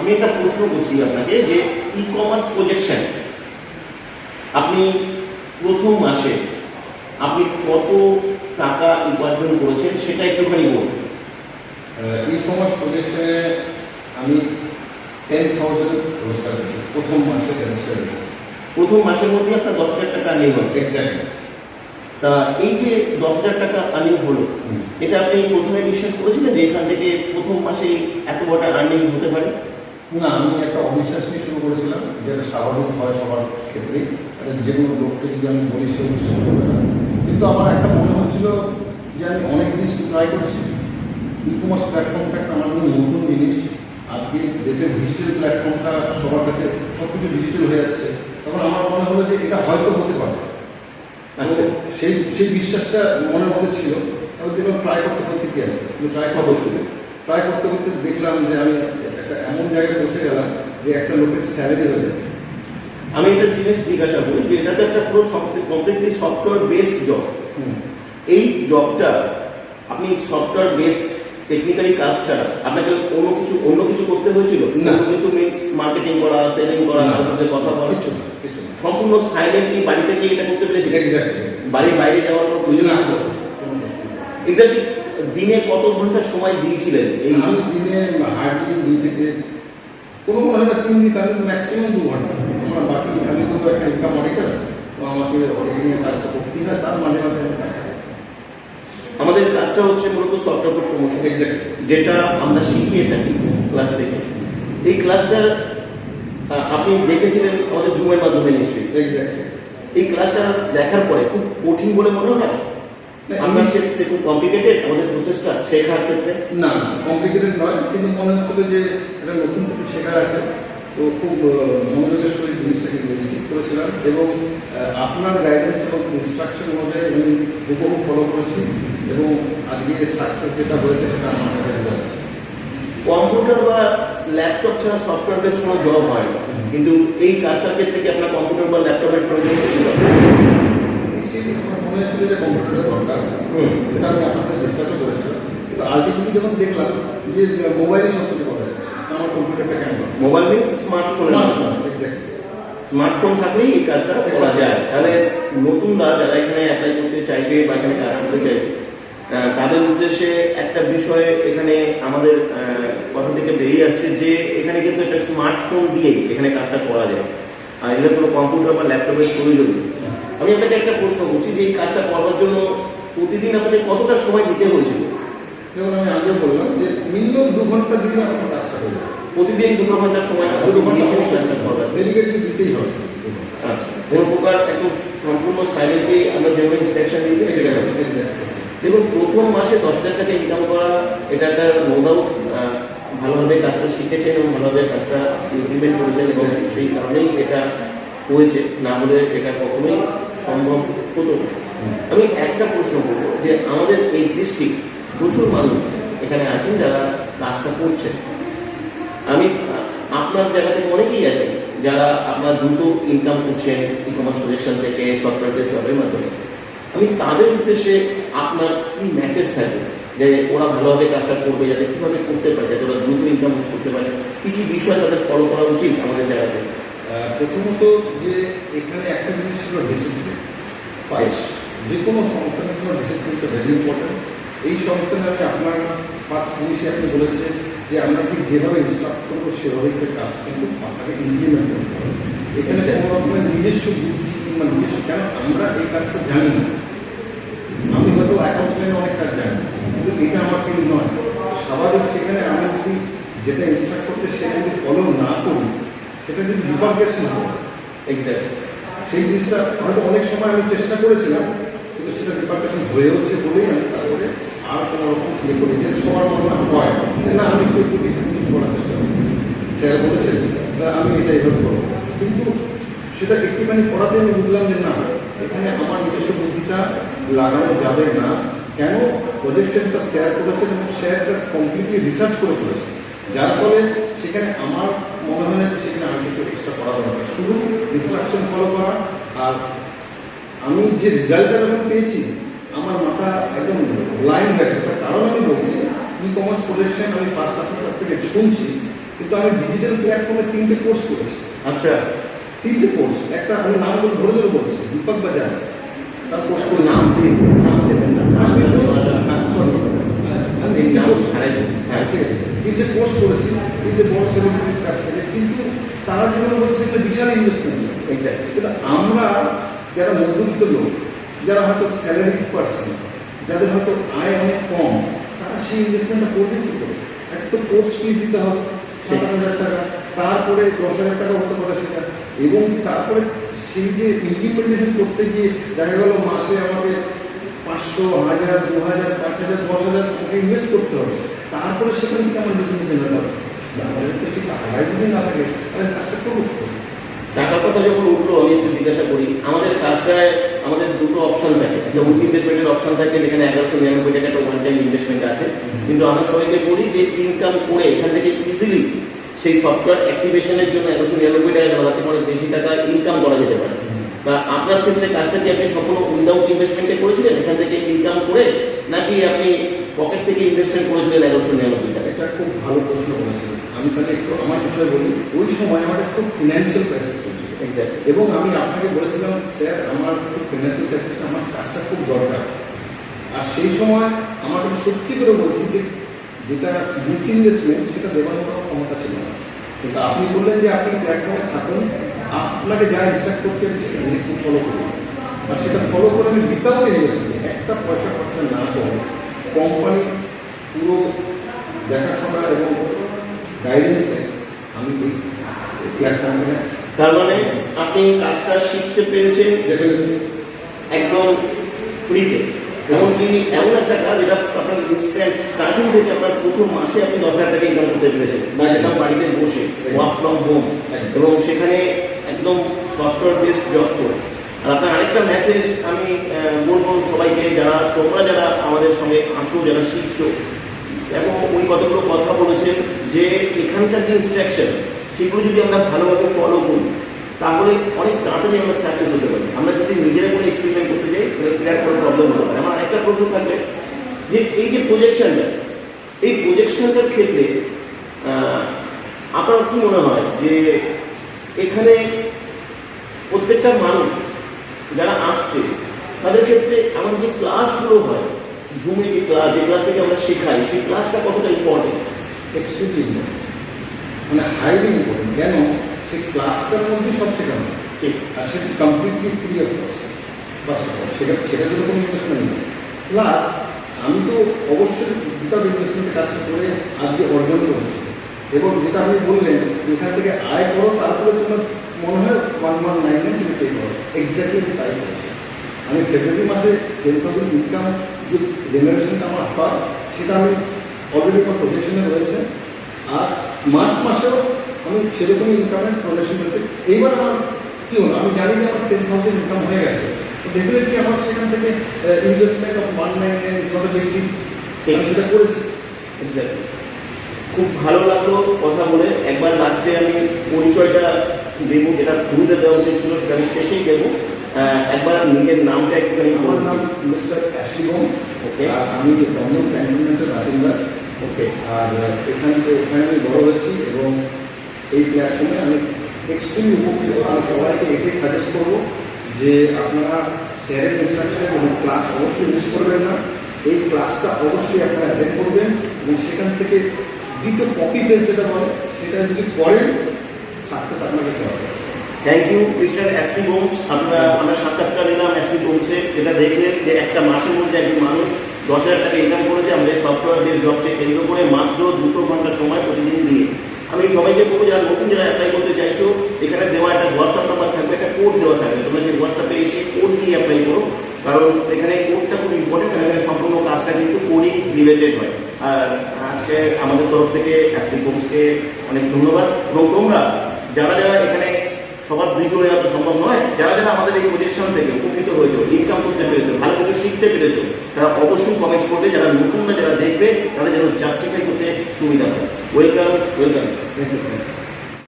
আমি একটা প্রশ্ন করছি আপনাকে যে ই কমার্স প্রজেকশন আপনি প্রথম মাসে আপনি কত টাকা উপার্জন করেছেন সেটা একটুখানি বলুন। ই কমার্স প্রজেকশনে আমি টেন থাউজেন্ড রোজগার করি প্রথম মাসে প্রথম মাসের মধ্যে আপনার দশ হাজার টাকা আর্নিং হচ্ছে এক্স্যাক্টলি তা এই যে দশ হাজার টাকা আর্নিং হলো এটা আপনি প্রথমে বিশ্বাস করেছিলেন যে এখান থেকে প্রথম মাসেই এত বড় আর্নিং হতে পারে? না আমি একটা অবিশ্বাস নিয়ে শুরু করেছিলাম যেটা স্বাভাবিক হয় সবার ক্ষেত্রেই। যে কোনো লোককে যদি আমি বলি সে বিশ্বাস করবে না। কিন্তু আমার একটা মনে হচ্ছিল যে আমি অনেক জিনিস ট্রাই করেছি। ই কমার্স প্ল্যাটফর্মটা একটা আমার জন্য নতুন জিনিস। আজকে দেশের ডিজিটাল প্ল্যাটফর্মটা সবার কাছে সব কিছু ডিজিটাল হয়ে যাচ্ছে। তখন আমার মনে হলো যে এটা হয়তো হতে পারে। আচ্ছা। সেই সেই বিশ্বাসটা মনের মধ্যে ছিল। আমি দেখলাম ট্রাই করতে করতে কি আছে? ট্রাই করতে শুরু ট্রাই করতে করতে দেখলাম যে আমি একটা এমন জায়গায় পৌঁছে গেলাম যে একটা লোকের স্যালারি হয়ে যাবে। আমি একটা জিনিস জিজ্ঞাসা করি যে এটা তো একটা পুরো কমপ্লিটলি সফটওয়্যার বেসড জব এই জবটা আপনি সফটওয়্যার বেসড টেকনিক্যালি কাজ ছাড়া আপনাকে অন্য কিছু অন্য কিছু করতে হয়েছিল? না। কিছু মিনস মার্কেটিং করা সেলিং করা। কারোর সাথে কথা বলা? কিছু সম্পূর্ণ সাইলেন্টলি বাড়ি থেকে এটা করতে এক্স্যাক্টলি বাড়ির বাইরে যাওয়ার কোনো প্রয়োজন আছে এক্স্যাক্টলি দিনে কত ঘণ্টা সময় দিয়েছিলেন? এই আমি দিনে হার্ডলি দুই থেকে কোনো কোনো একটা তিন দিন আমি ম্যাক্সিমাম দু ঘণ্টা। আমার বাকি আমি তো একটা ইনকাম অডিটার তো আমাকে অডিটিংয়ের কাজটা করতেই হয় তার মাঝে মাঝে আমি কাজ আমাদের কাজটা হচ্ছে মূলত সফটওয়্যার প্রমোশন যেটা আমরা শিখিয়ে থাকি ক্লাস থেকে। এই ক্লাসটা আপনি দেখেছিলেন আমাদের জুমের মাধ্যমে নিশ্চয়ই। এই ক্লাসটা দেখার পরে খুব কঠিন বলে মনে হয়? আপনার ক্ষেত্রে খুব কমপ্লিকেটেড আমাদের প্রসেসটা শেখার ক্ষেত্রে? না কমপ্লিকেটেড নয়। কিন্তু মনে হচ্ছিল যে এটা নতুন কিছু শেখার আছে। তো খুব মনোযোগের সহিত জিনিসটাকে রিসিভ করেছিলাম। এবং আপনার গাইডেন্স এবং ইনস্ট্রাকশন অনুযায়ী আমি হুবহু ফলো করেছি। এবং আজকে সাকসেস যেটা হয়েছে সেটা আমার কাছে কম্পিউটার বা ল্যাপটপ ছাড়া সফটওয়্যার বেস কোনো জব হয় কিন্তু এই কাজটার ক্ষেত্রে কি আপনার কম্পিউটার বা ল্যাপটপের প্রয়োজন ছিল এটা আমি আপনার সাথে যখন দেখলাম যে সব কিছু আমার কম্পিউটারটা স্মার্টফোন থাকলেই এই কাজটা করা যায়। তাহলে নতুনরা যারা এখানে অ্যাপ্লাই করতে চাইবে বা এখানে কাজ করতে চাইবে তাদের উদ্দেশ্যে একটা বিষয় এখানে আমাদের কথা থেকে বেরিয়ে আসছে যে এখানে কিন্তু একটা স্মার্টফোন দিয়েই এখানে কাজটা করা যায়। আর এখানে কোনো কম্পিউটার বা ল্যাপটপের প্রয়োজন নেই। আমি আপনাকে একটা প্রশ্ন করছি যে এই কাজটা করবার জন্য প্রতিদিন আপনাদের কতটা সময় দিতে হয়েছিল? যেমন আমি আগে বললাম যে মিনিমাম দু ঘণ্টা দিলে আমার কাজটা হয়ে যাবে প্রতিদিন দুটো ঘণ্টা সময় দু আপনি ঘণ্টা করবার ডেলিগেটলি দিতেই হবে। আচ্ছা কোনো প্রকার একদম সম্পূর্ণ সাইলেন্টলি আমরা যেভাবে ইনস্ট্রাকশন দিয়েছি সেটা। দেখুন প্রথম মাসে দশ হাজার টাকা ইনকাম করা এটা একটা নো ডাউট ভালোভাবে কাজটা শিখেছেন এবং ভালোভাবে কাজটা ইমপ্লিমেন্ট করেছেন এবং সেই কারণেই এটা হয়েছে। না হলে এটা কখনোই সম্ভব হতো আমি একটা প্রশ্ন করব যে আমাদের এই ডিস্ট্রিক্ট প্রচুর মানুষ এখানে আছেন যারা কাজটা করছেন। আমি, আপনার জায়গাতে অনেকেই আছেন যারা আপনার দ্রুত ইনকাম করছেন ই কমার্স প্রজেকশন থেকে সফটওয়্যার মাধ্যমে। আমি তাদের উদ্দেশ্যে আপনার কি মেসেজ থাকবে যে ওরা ভালোভাবে কাজটা করবে, যাতে কীভাবে করতে পারে, যাতে ওরা দ্রুত ইনকাম করতে পারে? কী কী বিষয় তাদের ফলো করা উচিত আমাদের জায়গাতে? প্রথমত যে এখানে একটা জিনিস ছিল ডিসিপ্লিন ফার্স্ট যে কোনো সংস্থানের জন্য ডিসিপ্লিনটা ভেরি ইম্পর্টেন্ট এই সংস্থানে আমি আপনার ফার্স্ট জিনিসই আপনি বলেছেন যে আমরা ঠিক যেভাবে ইনস্ট্রাক্ট করব, সেভাবেই কাজ কিন্তু আপনাকে ইমপ্লিমেন্ট করতে হবে। এখানে কোনো রকমের নিজস্ব বুদ্ধি কিংবা নিজস্ব কেন আমরা এই কাজটা জানি না। আমি হয়তো অ্যাকাউন্টস লাইনে অনেক কাজ জানি, কিন্তু এটা আমার ফিল্ড নয়। স্বাভাবিক সেখানে আমি যদি যেটা ইনস্ট্রাক্ট করতে সেটা যদি ফলো না করি সেটা যদি হয় এক্স্যাক্ট সেই জিনিসটা হয়তো অনেক সময় আমি চেষ্টা করেছিলাম কিন্তু সেটা বিপাকেশন হয়ে হচ্ছে বলেই আমি তারপরে আর কোনো রকম ইয়ে করি যে সবার মনে হয় যে না আমি একটু কিছু কিছু করার চেষ্টা করি। স্যার বলেছেন "না, আমি এটা এইভাবে করব। কিন্তু সেটা একটুখানি পড়াতে আমি বুঝলাম যে না এখানে আমার নিজস্ব বুদ্ধিটা লাগানো যাবে না। কেন? প্রজেকশনটা শেয়ার করেছেন এবং শেয়ারটা কমপ্লিটলি রিসার্চ করে করেছে যার ফলে সেখানে আমার মনে হয় না যে সেখানে আমি কিছু করা দরকার। শুধু ইনস্ট্রাকশন ফলো করা আর আমি যে রেজাল্টটা যখন পেয়েছি আমার মাথা একদম লাইন হয়ে গেছে। কারণ আমি বলছি ই কমার্স প্রজেকশন আমি ফার্স্ট আপনার কাছ থেকে শুনছি কিন্তু আমি ডিজিটাল প্ল্যাটফর্মে তিনটে কোর্স করেছি। আচ্ছা। তিনটে কোর্স একটা আমি নাম ধরে ধরে বলছি দীপক বাজার। তার কোর্স করে নাম প্লিজ নাম দেবেন না নাম আমি দেবেন course- না। হ্যাঁ, sorry। তিনটে ছাড়াই হ্যাঁ, ঠিক আছে। তিনটে কোর্স করেছি তিনটে বড় সেলিব্রিটির কাছ থেকে কিন্তু তারা যেগুলো বলছে এগুলো বিশাল ইনভেস্টমেন্ট Exactly. কিন্তু আমরা যারা মধ্যবিত্ত লোক যারা হয়তো স্যালারি পার্সন যাদের হয়তো আয় অনেক কম তারা সেই ইনভেস্টমেন্টটা করবে কি করে একটা তো কোর্স ফিস দিতে হবে সাত হাজার টাকা তারপরে দশ হাজার টাকা হতে পারে সেটা এবং তারপরে সেই যে ইমপ্লিমেন্টেশন করতে গিয়ে দেখা গেল মাসে আমাকে পাঁচশো হাজার দু হাজার, পাঁচ হাজার, দশ হাজার টাকা ইনভেস্ট করতে হবে। তারপরে সেখান থেকে আমার বিজনেস না করব টাকার কথা যখন উঠল, আমি একটু জিজ্ঞাসা করি, আমাদের কাজটায় আমাদের দুটো অপশন থাকে। উইথ ইনভেস্টমেন্টের অপশন থাকে, যেখানে এগারোশো নিরানব্বই টাকা একটা ওয়ান টাইম ইনভেস্টমেন্ট আছে। কিন্তু আমরা সবাইকে বলি যে ইনকাম করে এখান থেকে ইজিলি সেই সফটওয়্যার অ্যাক্টিভেশনের জন্য এগারোশো নিরানব্বই টাকা দেওয়া তাতে করে বেশি টাকা ইনকাম করা যেতে পারে। তা আপনার ক্ষেত্রে কাজটা কি আপনি সম্পূর্ণ উইদাউট ইনভেস্টমেন্টে করেছিলেন? এখান থেকে ইনকাম করে নাকি আপনি পকেট থেকে ইনভেস্টমেন্ট করেছিলেন এগারোশো নিরানব্বই টাকা এটা খুব ভালো প্রশ্ন করেছেন। আমি তাহলে একটু আমার বিষয়ে বলি ওই সময় আমার একটু ফিনান্সিয়াল ক্রাইসিস চলছিল। এক্স্যাক্ট এবং আমি আপনাকে বলেছিলাম স্যার আমার খুব ফিনান্সিয়াল ক্রাইসিস আমার কাজটা খুব দরকার। আর সেই সময় আমার সত্যি করে বলছি যে যেটা ইউথ ইনভেস্টমেন্ট সেটা দেওয়ার কোনো ক্ষমতা ছিল না। কিন্তু আপনি বললেন যে আপনি প্ল্যাটফর্মে থাকুন। আপনাকে যা ইনস্ট্রাক্ট হবে সেটা ফলো করুন আর সেটা ফলো করে আমি উইথাউট ইনভেস্টমেন্ট একটা পয়সা খরচা না করে কোম্পানি পুরো দেখাশোনা এবং গাইডেন্সে আমি এই প্ল্যাটফর্মে তার মানে আপনি কাজটা শিখতে পেরেছেন একদম ফ্রিতে এমনকি এমন একটা কাজ যেটা আপনার ইনস্ট্যান্ট স্টার্টিং থেকে আপনার প্রথম মাসে আপনি দশ হাজার টাকা ইনকাম করতে পেরেছেন। বা সেটা বাড়িতে বসে ওয়ার্ক ফ্রম হোম এবং সেখানে একদম সফটওয়্যার বেসড জব করে। আর আপনার আরেকটা মেসেজ আমি বলব সবাইকে যারা, তোমরা যারা আমাদের সঙ্গে আছো, যারা শিখছো, এবং ওই কতগুলো কথা বলেছেন যে এখানকার যে ইনস্ট্রাকশন সেগুলো যদি আমরা ভালোভাবে ফলো করি, তাহলে অনেক তাড়াতাড়ি আমরা সাকসেস হতে পারি। আমরা যদি নিজেরা কোনো এক্সপেরিমেন্ট করতে যাই, তাহলে বিরাট বড় প্রবলেম হতে পারে। আমার একটা প্রশ্ন থাকবে যে এই যে প্রজেকশনটা এই প্রজেকশনটার ক্ষেত্রে আপনার কি মনে হয় যে এখানে প্রত্যেকটা মানুষ যারা আসছে তাদের ক্ষেত্রে আমার যে ক্লাসগুলো হয় জুমে যে ক্লাস যে ক্লাস থেকে আমরা শেখাই সেই ক্লাসটা কতটা ইম্পর্টেন্ট এক্সট্রিমলি মানে হাইলি ইম্পর্টেন্ট কেন? সেই ক্লাসটার মধ্যে সব শেখানো। ঠিক। আর সেটা কমপ্লিটলি ফ্রি অফ কস্ট সেটা সেটার জন্য কোনো ইনভেস্টমেন্ট নেই। প্লাস আমি তো অবশ্যই উইদাউট ইনভেস্টমেন্টের কাজটা করে আজকে অর্জন করেছি। এবং যেটা আপনি বললেন এখান থেকে আয় করো তারপরে তোমার মনে হয় ওয়ান ওয়ান নাইন নাইন তুমি পে করো এক্স্যাক্টলি তাই আমি ফেব্রুয়ারি মাসে টেন থাউজেন্ড ইনকাম যে জেনারেশনটা আমার হয় সেটা আমি অলরেডি আমার প্রজেকশনে রয়েছে। আর মার্চ মাসেও আমি সেরকমই ইনকামের প্রজেকশন রয়েছে। এইবার আমার কি হলো? আমি জানি যে আমার টেন থাউজেন্ড ইনকাম হয়ে গেছে। ডেফিনেটলি আমার সেখান থেকে investment of one nine nine সেটা করেছি। Exactly. খুব ভালো লাগল কথা বলে। একবার লাস্টে আমি পরিচয়টা দেবো যেটা শুরুতে দেওয়া উচিত ছিল সেটা আমি শেষেই দেবো। একবার নিজের নামটা একটুখানি আমার নাম মিস্টার অ্যাশলি হোমস. আর আমি দমদম ক্যান্টনমেন্টের বাসিন্দা। ওকে আর এখান থেকে এখানে আমি বড় হয়েছি এবং এই প্ল্যাটফর্মে আমি এক্সট্রিমলি উপকৃত। আমি সবাইকে এটাই সাজেস্ট করব যে আপনারা স্যারের ইনস্ট্রাকশন এবং ক্লাস অবশ্যই মিস করবেন না। এই ক্লাসটা অবশ্যই আপনারা অ্যাটেন্ড করবেন এবং সেখান থেকে দ্বিতীয় কপি পেস্ট যেটা বলে, সেটা যদি করেন, সাকসেস আপনাকে হবে thank you mister Ashley Holmes আমরা আমরা সাক্ষাৎকার নিলাম অ্যাসলি হোমসে যেটা দেখলেন যে একটা মাসের মধ্যে একজন মানুষ দশ হাজার টাকা ইনকাম করেছে। আমাদের সফটওয়্যার বেস জবকে কেন্দ্র করে মাত্র দুটো ঘণ্টা সময় প্রতিদিন দিয়ে। আমি সবাইকে বলব, যারা নতুন যারা অ্যাপ্লাই করতে চাইছো, এখানে দেওয়া একটা হোয়াটসঅ্যাপ নাম্বার থাকবে, একটা কোড দেওয়া থাকবে। তোমরা সেই হোয়াটসঅ্যাপে এসে কোড দিয়ে অ্যাপ্লাই করো। কারণ এখানে কোডটা খুব ইম্পর্টেন্ট এখানে সম্পূর্ণ কাজটা কিন্তু কোডিং রিলেটেড হয়। আর আজকে আমাদের তরফ থেকে হোমসকে অনেক ধন্যবাদ। এবং তোমরা, যারা যারা এখানে সবার দিক করে এত সম্ভব নয়, যারা যারা আমাদের এই প্রজেকশন থেকে উপকৃত হয়েছে ইনকাম করতে পেরেছ, ভালো কিছু শিখতে পেরেছ, তারা অবশ্যই কমেন্টস করবে। যারা নতুনরা যারা দেখবে তারা যেন জাস্টিফাই করতে সুবিধা হয়। Welcome welcome thank you